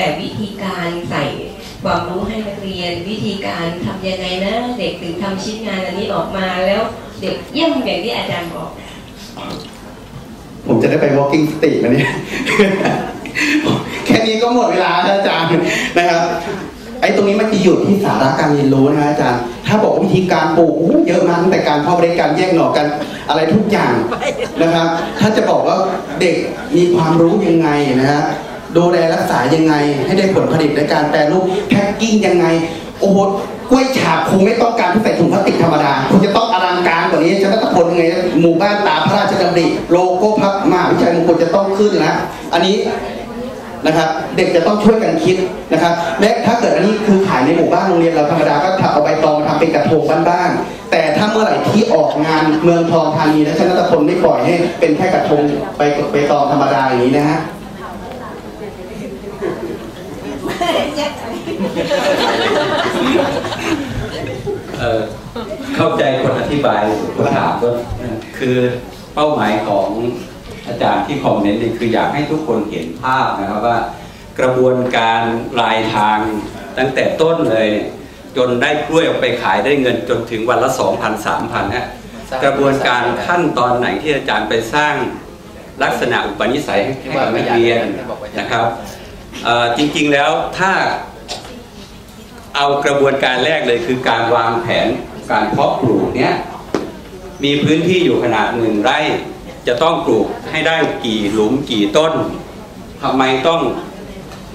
แต่วิธีการใส่ความรู้ให้นักเรียน วิธีการทำยังไงนะเด็กถึงทำชิ้นงานอันนี้ออกมาแล้วเด็กเยี่ยมอย่างที่อาจารย์บอกผมจะได้ไป walking stick แล้วเนี่ยแค่นี้ก็หมดเวลาแล้วอาจารย์นะครับไอ้ตรงนี้มันจะอยู่ที่สาระการเรียนรู้นะฮะอาจารย์ ถ้าบอกวิธีการปลูกเยอะมากตั้งแต่การพาะเมล็ดการแยกหน่อกันอะไรทุกอย่างนะครับ ถ้าจะบอกว่าเด็กมีความรู้ยังไงนะฮะ ดูแลรักษายังไง ให้ได้ผลผลิตในการแปรรูปแพ็กกิ้งยังไง โอ้โหกล้วยฉาบคงไม่ต้องการที่ใส่ถุงพลาสติกธรรมดาคุณจะต้องอลังการกว่านี้ฉันก็พลไงหมู่บ้านตาพระราชดำริโลโก้พับมาวิทยาลัยมงคลจะต้องขึ้นนะ อันนี้นะครับเด็กจะต้องช่วยกันคิดนะครับและถ้าเกิดอันนี้คือขายในหมู่บ้านโรงเรียนเราธรรมดาก็ทำเอาใบตองทำเป็นกระทงบ้านๆแต่ถ้าเมื่อไหร่ที่ออกงานเมืองทองธานีและชนะตะพลไม่ปล่อยให้เป็นแค่กระทงใบใบตองธรรมดาอย่างนี้นะฮะ เข้าใจคนอธิบายคนถามก็คือเป้าหมายของอาจารย์ที่คอมเมนต์นี่คืออยากให้ทุกคนเห็นภาพนะครับว่า กระบวนการรายทางตั้งแต่ต้นเลย จนได้กล้วยออกไปขายได้เงินจนถึงวันละ2,000 3,000นะกระบวนการขั้นตอนไหนที่อาจารย์ไปสร้างลักษณะอุปนิสัยให้กับนักเรียนนะครับจริงๆแล้วถ้า เอากระบวนการแรกเลยคือการวางแผนการเพาะปลูกเนี้ยมีพื้นที่อยู่ขนาดหนึ่งไร่ จะต้องปลูกให้ได้กี่หลุมกี่ต้นทำไมต้อง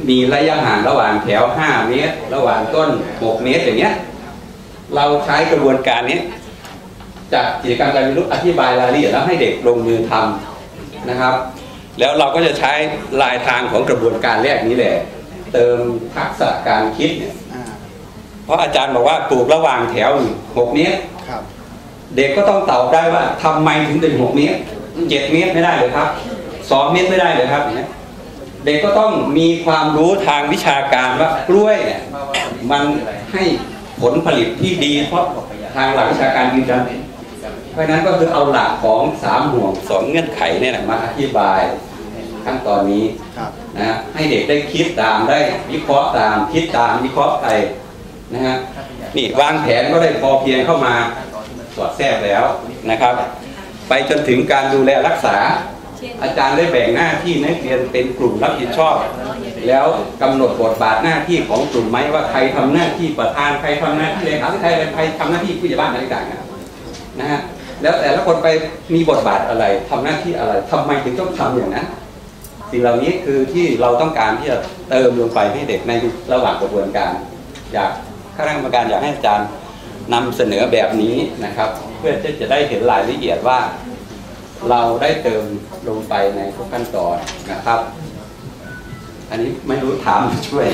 มีระยะห่างระหว่างแถว 5 เมตร ระหว่างต้น 6 เมตรอย่างเงี้ยเราใช้กระบวนการนี้จากกิจกรรมการเรียนรู้อธิบายรายละเอียดแล้วให้เด็กลงมือทำนะครับ แล้วเราก็จะใช้ลายทางของกระบวนการแรกนี้แหละ เติมทักษะการคิดเนี่ย เพราะอาจารย์บอกว่าปลูกระหว่างแถวหกเมตรครับเด็กก็ต้องตอบได้ว่าทำไมถึงเป็นหกเมตรเจ็ดเมตรไม่ได้เลยครับสองเมตรไม่ได้เลยครับอย่างเงี้ยเด็กก็ต้องมีความรู้ทางวิชาการว่ากล้วยเนี่ยมันให้ผลผลิตที่ดีเพราะทางหลักวิชาการยืนยันเพราะฉะนั้นก็คือเอาหลักของสามห่วงสองเงื่อนไขเนี่ยนะมาอธิบายขั้นตอนนี้ครับนะฮะให้เด็กได้คิดตามได้วิเคราะห์ตามคิดตามวิเคราะห์ไป นะฮะนี่วางแผนก็ได้พอเพียงเข้ามาสอดแทรกแล้วนะครับ ไปจนถึงการดูแลรักษา อาจารย์ได้แบ่งหน้าที่นักเรียนเป็นกลุ่มรับผิดชอบ แล้วกำหนดบทบาทหน้าที่ของกลุ่มไหมว่าใครทำหน้าที่ประธานใครทำหน้าที่เลขาใครใครทำหน้าที่ผู้ใหญ่บ้านอะไรต่างๆนะฮะแล้วแต่ละคนไปมีบทบาทอะไรทำหน้าที่อะไรทำไมถึงต้องทำอย่างนั้นสิ่งเหล่านี้คือที่เราต้องการที่จะเติมลงไปให้เด็กในระหว่างกระบวนการอยาก คณะกรรมการอยากให้อาจารย์นำเสนอแบบนี้นะครับ เพื่อที่จะได้เห็นรายละเอียดว่า เราได้เติมลงไปในทุกขั้นตอนนะครับ อันนี้ไม่รู้ถามช่วย